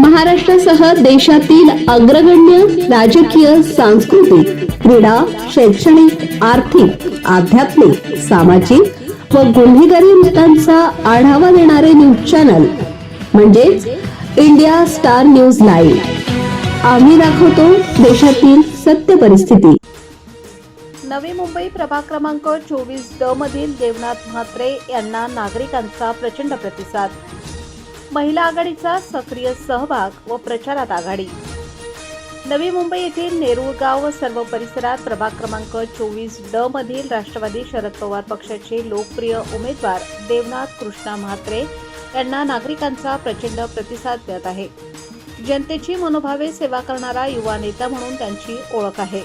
महाराष्ट्रासह देशातील अग्रगण्य राजकीय सांस्कृतिक क्रीडा शैक्षणिक आर्थिक आध्यात्मिक सामाजिक व गुन्हेगारी वृत्तांचा आढावा देणारे न्यूज चॅनल म्हणजेच इंडिया स्टार न्यूज लाईव्ह. आम्ही दाखवतो देशातील सत्य परिस्थिती. नवी मुंबई प्रभाग क्रमांक चोवीस ड मधील देवनाथ म्हात्रे यांना नागरिकांचा प्रचंड प्रतिसाद. महिला आघाडीचा सक्रिय सहभाग व प्रचारात आघाडी. नवी मुंबई येथील नेरुळगाव व सर्व परिसरात प्रभाग क्रमांक चोवीस ड मधील राष्ट्रवादी शरद पवार पक्षाचे लोकप्रिय उमेदवार देवनाथ कृष्णा म्हात्रे यांना नागरिकांचा प्रचंड प्रतिसाद मिळत आहे. जनतेची मनोभावे सेवा करणारा युवा नेता म्हणून त्यांची ओळख आहे.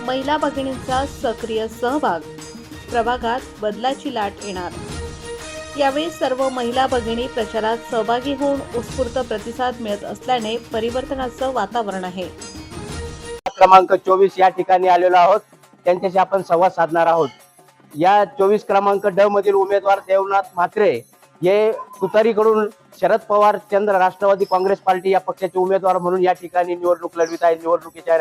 महिला भगिनींचा सक्रिय सहभाग. प्रभागात बदलाची लाट येणार. यावेळी सर्व महिला भगिनी प्रचारात सहभागी होऊन उत्स्फूर्त प्रतिसाद मिळत असल्याने परिवर्तनाचं वातावरण आहे. क्रमांक चोवीस या ठिकाणी आलेलो आहोत. त्यांच्याशी आपण संवाद साधणार आहोत. या चोवीस क्रमांक ड मधील उमेदवार देवनाथ म्हात्रे हे तुतारीकडून शरद पवार चंद्र राष्ट्रवादी काँग्रेस पार्टी या पक्षाचे उमेदवार म्हणून या ठिकाणी निवडणूक लढवित आहेत. निवडणुकीच्या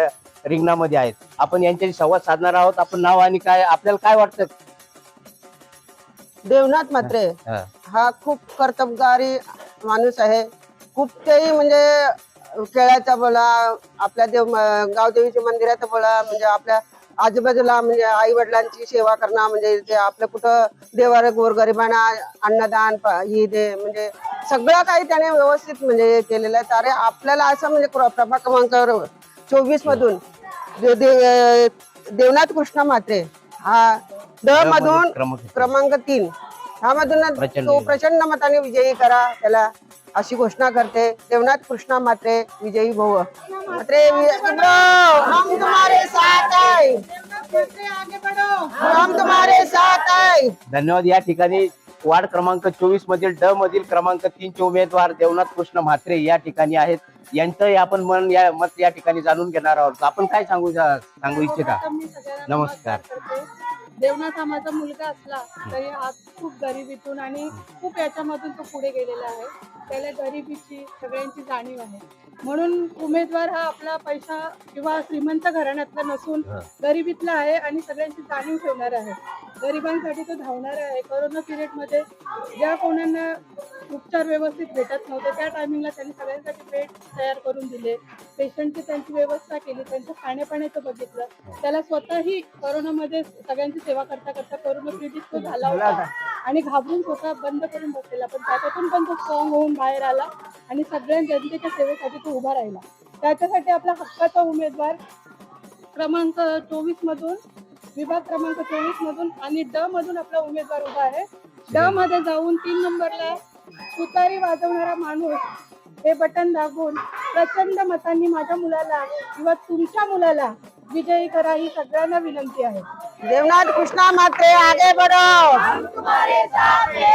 रिंगणामध्ये आहेत. आपण यांच्याशी संवाद साधणार आहोत. आपण नाव आणि काय आपल्याला काय वाटतं? देवनाथ मात्रे हा. हा. खूप कर्तबगारी माणूस आहे. खूप काही म्हणजे खेळाचा बोला आपल्या देव म- गावदेवीच्या मंदिराचं बोला म्हणजे आपल्या आजूबाजूला म्हणजे आई वडिलांची सेवा करणं म्हणजे ते आपलं कुठं देवार गोरगरिबांना अन्नदान प- ही दे म्हणजे सगळं काही त्याने व्यवस्थित म्हणजे केलेलं आहे. तर आपल्याला असं म्हणजे प्र- प्रभाग क्रमांक चोवीस मधून दे- दे- देवनाथ कृष्ण म्हात्रे हा ड मधून क्रमांक तीन. ह्यामधून प्रचंड तो. प्रचंड मताने विजयी करा. त्याला अशी घोषणा करते देवनाथ कृष्णा मात्रे विजयी भव. मात्रे वि- इब्रो, हम तुम्हारे साथ है। हम तुम्हारे साथ है। धन्यवाद. या ठिकाणी वार्ड क्रमांक चोवीस मधील ड मधील क्रमांक तीनचे उमेदवार देवनाथ कृष्ण म्हात्रे या ठिकाणी आहेत. यांचं आपण मन या मत या ठिकाणी जाणून घेणार आहोत. आपण काय सांगू सांगू इच्छिता? नमस्कार. देवनाथ माझा मुलगा असला तरी आज खूप गरिबीतून आणि खूप याच्यामधून तो पुढे गेलेला आहे. त्याला गरिबीची सगळ्यांची जाणीव आहे. म्हणून उमेदवार हा आपला पैसा किंवा श्रीमंत घराण्यातला नसून. गरिबीतला आहे आणि सगळ्यांची जाणीव ठेवणार आहे. गरिबांसाठी तो धावणार आहे. कोरोना पिरियडमध्ये ज्या कोणांना उपचार व्यवस्थित भेटत नव्हते. त्या टायमिंगला त्यांनी सगळ्यांसाठी बेड तयार करून दिले. पेशंटची त्यांची व्यवस्था केली. त्यांचं खाण्यापाण्याचं बघितलं. त्याला स्वतःही कोरोनामध्ये सगळ्यांची सेवा करता करता कोरोना पीडित तो झाला होता. आणि घाबरून स्वतः बंद करून बसलेला. पण त्याच्यातून पण तो स्ट्रॉंग होऊन बाहेर आला आणि सगळ्या जनतेच्या सेवेसाठी तो उभा राहिला. त्याच्यासाठी आपला हक्काचा उमेदवार क्रमांक चोवीस मधून विभाग क्रमांक चोवीस मधून आणि ड मधून आपला उमेदवार उभा आहे. ड मध्ये जाऊन तीन नंबरला तुतारी वाजवणारा माणूस हे बटन दाबून प्रचंड मतांनी माझ्या मुलाला किंवा तुमच्या मुलाला विजयी करा ही सगळ्यांना विनंती आहे. देवनाथ कृष्णा मात्रे आगे बढ़ो.